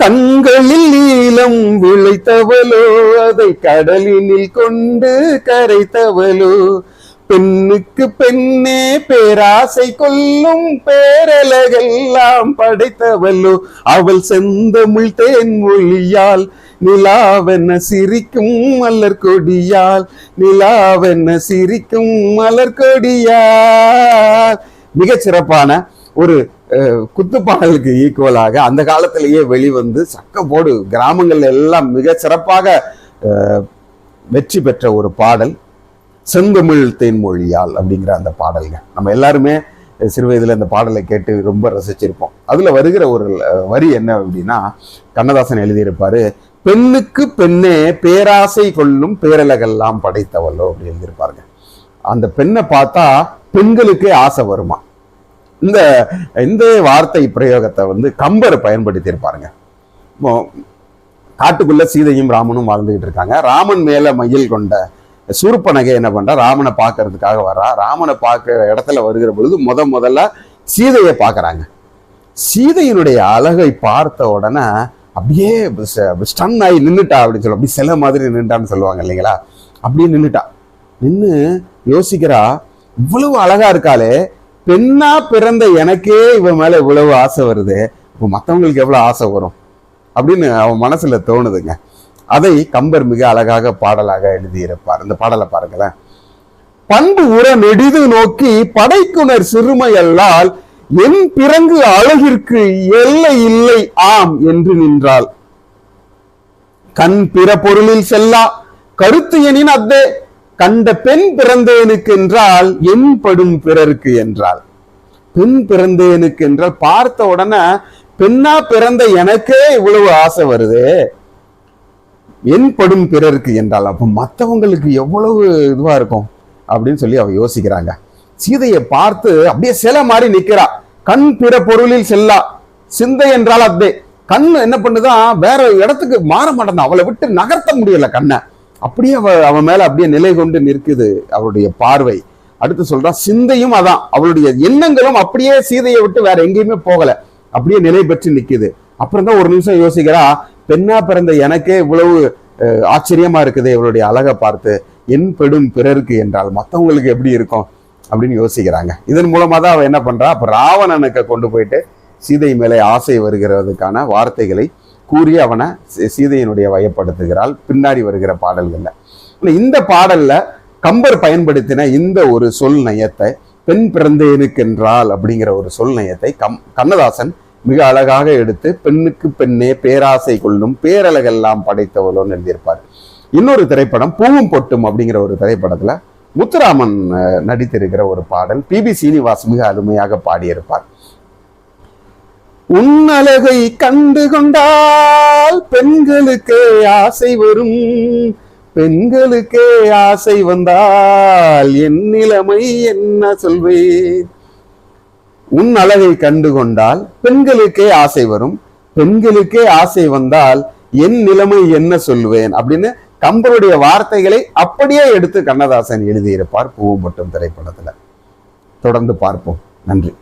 கண்களில் நீளம் விளைத்தவளோ அதை கடலினில் கொண்டு கரைத்தவளோ. பெண்ணுக்கு பெண்ணே பேராசை கொல்லும் பேரலகெல்லாம் படைத்தவளோ. அவள் செந்தமிழ் தேன்மொழியால் நிலாவென சிரிக்கும் மலர் கொடியால் நிலாவென சிரிக்கும் மலர் கொடியால். மிகச் சிறப்பான ஒரு குத்துப்பாடலுக்கு ஈக்குவலாக அந்த காலத்திலேயே வெளிவந்து சக்க போடு கிராமங்கள்ல எல்லாம் மிக சிறப்பாக வெற்றி பெற்ற ஒரு பாடல் செந்தமிழ் தேன்மொழியால் அப்படிங்கிற அந்த பாடல்ங்க. நம்ம எல்லாருமே சிறு வயதில் இந்த பாடலை கேட்டு ரொம்ப ரசிச்சிருப்போம். அதில் வருகிற ஒரு வரி என்ன அப்படின்னா கண்ணதாசன் எழுதியிருப்பாரு பெண்ணுக்கு பெண்ணே பேராசை கொள்ளும் பேரலகெல்லாம் படைத்தவளோ அப்படி எழுதியிருப்பாருங்க. அந்த பெண்ணை பார்த்தா பெண்களுக்கே ஆசை வருமா? இந்த இந்த வார்த்தை பிரயோகத்தை வந்து கம்பர் பயன்படுத்தி இருப்பாருங்க காட்டுக்குள்ள சீதையும் ராமனும் வாழ்ந்துகிட்டு இருக்காங்க. ராமன் மேல மயில் கொண்ட சூர்பனகை என்ன பண்றா? ராமனை பார்க்கறதுக்காக வர்றா. ராமனை பார்க்கிற இடத்துல வருகிற பொழுது முத முதல்ல சீதையை பார்க்குறாங்க. சீதையினுடைய அழகை பார்த்த உடனே அப்படியே ஸ்டன் ஆகி நின்றுட்டா அப்படின்னு சொல்லுவோம் அப்படி சில மாதிரி நின்றுட்டான்னு சொல்லுவாங்க இல்லைங்களா? அப்படியே நின்றுட்டா நின்று யோசிக்கிறா இவ்வளவு அழகா இருக்காளே பெண்ணா பிறந்த எனக்கே இவன் மேல இவ்வளவு ஆசை வருது. இப்போ மற்றவங்களுக்கு எவ்வளவு ஆசை வரும்? அப்படின்னு அவன் மனசுல தோணுதுங்க. அதை கம்பர் மிக அழகாக பாடலாக எழுதியிருப்பார். இந்த பாடலை பாருங்களேன். பண்பு உற நெடிது நோக்கி படைக்குணர் சிறுமையல்லால் என் பிறங்கு அழகிற்கு எல்லை இல்லை ஆம் என்று நின்றாள். கண் பிற பொருளில் செல்லா கருத்து எனின் அத்தே கண்ட பெண் பிறந்தேனுக்கு என்றால் என் படும் பிறருக்கு என்றால் பெண் பிறந்தேனுக்கு என்றால் பார்த்த உடனே பெண்ணா பிறந்த எனக்கே இவ்வளவு ஆசை வருது. என் படும் பிறருக்கு என்றால் அப்போ மத்தவங்களுக்கு எவ்வளவு இதுவா இருக்கும் அப்படின்னு சொல்லி அவ யோசிக்கிறாங்க. சீதையை பார்த்து அப்படியே சில மாதிரி நிக்கிறா. கண் பிற பொருளில் செல்லா. சிந்தை என்றால் அதே கண் என்ன பண்ணுதான் வேற இடத்துக்கு மாற மாட்டேன் அவளை விட்டு நகர்த்த முடியல கண்ணை. அப்படியே அவ அவன் மேல அப்படியே நிலை கொண்டு நிற்குது அவருடைய பார்வை. அடுத்து சொல்றான் சிந்தையும் அதான் அவளுடைய எண்ணங்களும் அப்படியே சீதையை விட்டு வேற எங்கேயுமே போகல. அப்படியே நிலை பெற்று நிற்குது. அப்புறம் தான் ஒரு நிமிஷம் யோசிக்கிறா பெண்ணா பிறந்த எனக்கே இவ்வளவு ஆச்சரியமா இருக்குது இவளுடைய அழகை பார்த்து. என் பெடும் பிறருக்கு என்றால் மற்றவங்களுக்கு எப்படி இருக்கும்? அப்படின்னு யோசிக்கிறாங்க. இதன் மூலமா தான் அவ என்ன பண்றா அப்ப ராவணனுக்கு கொண்டு போயிட்டு சீதை மேலே ஆசை வருகிறதுக்கான வார்த்தைகளை கூறி அவனை சீதையினுடைய வயப்படுத்துகிறாள். பின்னாடி வருகிற பாடல்கள்ல. இந்த பாடல்ல கம்பர் பயன்படுத்தின இந்த ஒரு சொல் நயத்தை பெண் பிறந்தேனுக்கென்றால் அப்படிங்கிற ஒரு சொல் நயத்தை கம் கண்ணதாசன் மிக அழகாக எடுத்து பெண்ணுக்கு பெண்ணே பேராசை கொள்ளும் பேரழகெல்லாம் படைத்தவளோன்னு எழுதியிருப்பார். இன்னொரு திரைப்படம் பூவும் பொட்டும் அப்படிங்கிற ஒரு திரைப்படத்துல முத்துராமன் நடித்திருக்கிற ஒரு பாடல் பிபி சீனிவாஸ் மிக அருமையாக பாடியிருப்பார். உன் அழகை கண்டு கொண்டால் பெண்களுக்கே ஆசை வரும். பெண்களுக்கே ஆசை வந்தால் என் நிலைமை என்ன சொல்வேன்? உன் அழகை கண்டு கொண்டால் பெண்களுக்கே ஆசை வரும். பெண்களுக்கே ஆசை வந்தால் என் நிலைமை என்ன சொல்வேன்? அப்படின்னு கம்பருடைய வார்த்தைகளை அப்படியே எடுத்து கண்ணதாசன் எழுதியிருப்பார் பூவும் மட்டும் திரைப்படத்துல. தொடர்ந்து பார்ப்போம். நன்றி.